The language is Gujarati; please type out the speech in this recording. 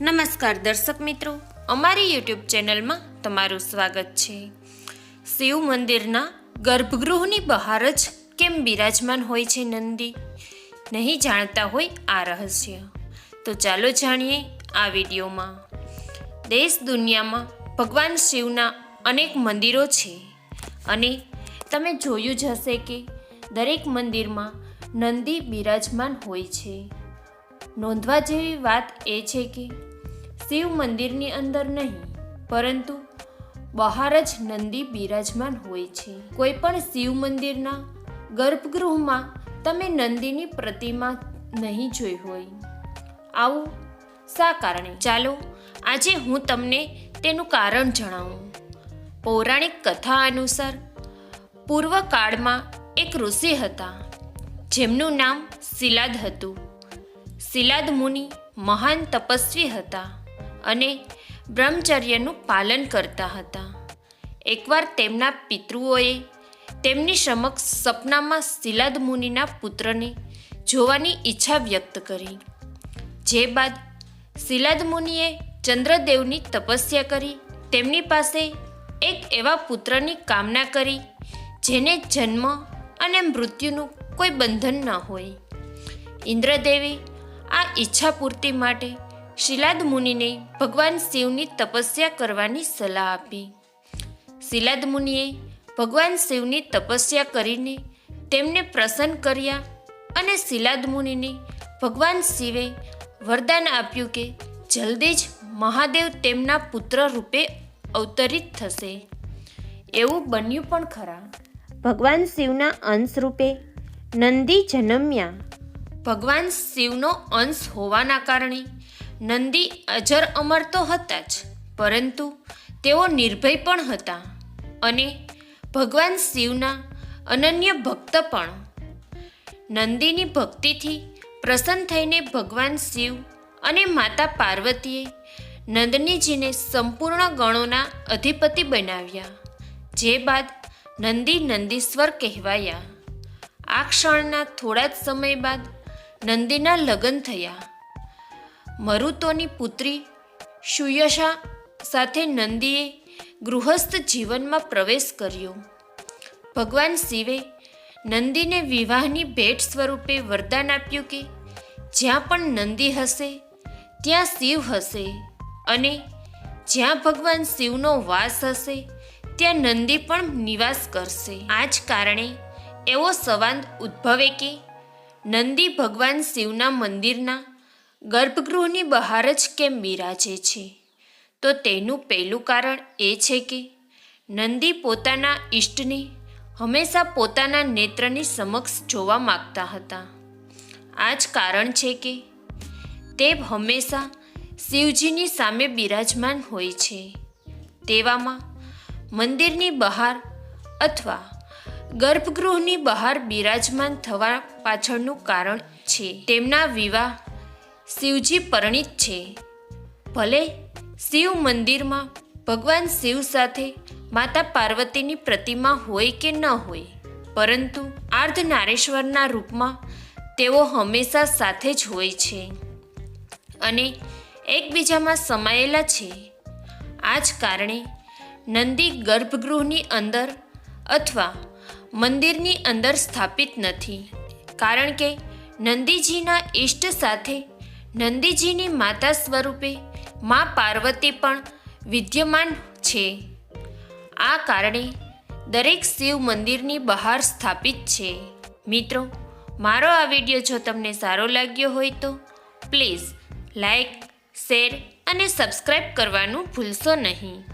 નમસ્કાર દર્શક મિત્રો, અમારી યુટ્યુબ ચેનલમાં તમારું સ્વાગત છે. શિવ મંદિરના ગર્ભગૃહની બહાર જ કેમ બિરાજમાન હોય છે નંદી? નહીં જાણતા હોય આ રહસ્ય. તો ચાલો જાણીએ આ વિડીયોમાં. દેશ દુનિયામાં ભગવાન શિવના અનેક મંદિરો છે. અને તમે જોયું જ હશે કે દરેક મંદિરમાં નંદી બિરાજમાન હોય છે. નોંધવા જેવી વાત એ છે કે શિવ મંદિરની અંદર નહીં, પરંતુ બહાર જ નંદી બિરાજમાન હોય છે. કોઈ પણ શિવ મંદિરના ગર્ભગૃહમાં તમે નંદીની પ્રતિમા નહીં જોઈ હોય. આવું શા કારણે? ચાલો, આજે હું તમને તેનું કારણ જણાવું. પૌરાણિક કથા અનુસાર પૂર્વકાળમાં એક ઋષિ હતા, જેમનું નામ શિલાદ હતું. શિલાદ મુનિ મહાન તપસ્વી હતા અને બ્રહ્મચર્યનું પાલન કરતા હતા. એકવાર તેમના પિતૃઓએ તેમની સમક્ષ સપનામાં શિલાદ મુનિના પુત્રને જોવાની ઈચ્છા વ્યક્ત કરી. જે બાદ શિલાદ મુનિએ ચંદ્રદેવની તપસ્યા કરી, તેમની પાસે એક એવા પુત્રની કામના કરી, જેને જન્મ અને મૃત્યુનું કોઈ બંધન ન હોય. ઇન્દ્રદેવે આ ઈચ્છા પૂર્તિ માટે શિલાદ મુનિને ભગવાન શિવની તપસ્યા કરવાની સલાહ આપી. શિલાદ મુનિએ ભગવાન શિવની તપસ્યા કરીને તેમને પ્રસન્ન કર્યા અને શિલાદ મુનિને ભગવાન શિવે વરદાન આપ્યું કે જલ્દી જ મહાદેવ તેમના પુત્ર રૂપે અવતરિત થશે. એવું બન્યું પણ ખરા. ભગવાન શિવના અંશ રૂપે નંદી જન્મ્યા. ભગવાન શિવનો અંશ હોવાના કારણે નંદી અજર અમર તો હતા જ, પરંતુ તેઓ નિર્ભય પણ હતા અને ભગવાન શિવના અનન્ય ભક્ત પણ. નંદીની ભક્તિથી પ્રસન્ન થઈને ભગવાન શિવ અને માતા પાર્વતીએ નંદનીજીને સંપૂર્ણ ગણોના અધિપતિ બનાવ્યા, જે બાદ નંદી નંદીશ્વર કહેવાયા. આ ક્ષણના થોડા જ સમય બાદ નંદીના લગ્ન થયા. મરુતોની પુત્રી સુયશા સાથે નંદીએ ગૃહસ્થ જીવનમાં પ્રવેશ કર્યો. ભગવાન શિવે નંદીને વિવાહની ભેટ સ્વરૂપે વરદાન આપ્યું કે જ્યાં પણ નંદી હશે, ત્યાં શિવ હશે અને જ્યાં ભગવાન શિવનો વાસ હશે, ત્યાં નંદી પણ નિવાસ કરશે. આ જ કારણે એવો સંવાદ ઉદ્ભવે કે નંદી ભગવાન શિવના મંદિરના ગર્ભગૃહની બહાર જ કેમ બિરાજે છે? તો તેનું પહેલું કારણ એ છે કે નંદી પોતાના ઈષ્ટને હંમેશા પોતાના નેત્રની સમક્ષ જોવા માગતા હતા. આ જ કારણ છે કે તે હંમેશા શિવજીની સામે બિરાજમાન હોય છે. તેવામાં મંદિરની બહાર અથવા ગર્ભગૃહની બહાર બિરાજમાન થવા પાછળનું કારણ છે. તેમના વિવાહ શિવજી પરણિત છે. ભલે શિવ મંદિરમાં ભગવાન શિવ સાથે માતા પાર્વતીની પ્રતિમા હોય કે ન હોય, પરંતુ આર્ધનારેશ્વરના રૂપમાં તેઓ હંમેશા સાથે જ હોય છે અને એકબીજામાં સમાયેલા છે. આ જ કારણે નંદી ગર્ભગૃહની અંદર અથવા મંદિરની અંદર સ્થાપિત નથી. કારણ કે નંદીજીના ઈષ્ટ સાથે નંદીજીની માતા સ્વરૂપે મા પાર્વતી પણ વિદ્યમાન છે. આ કારણે દરેક શિવ મંદિરની બહાર સ્થાપિત છે. મિત્રો, મારો આ વીડિયો જો તમને સારો લાગ્યો હોય તો પ્લીઝ લાઈક, શેર અને સબસ્ક્રાઈબ કરવાનું ભૂલશો નહીં.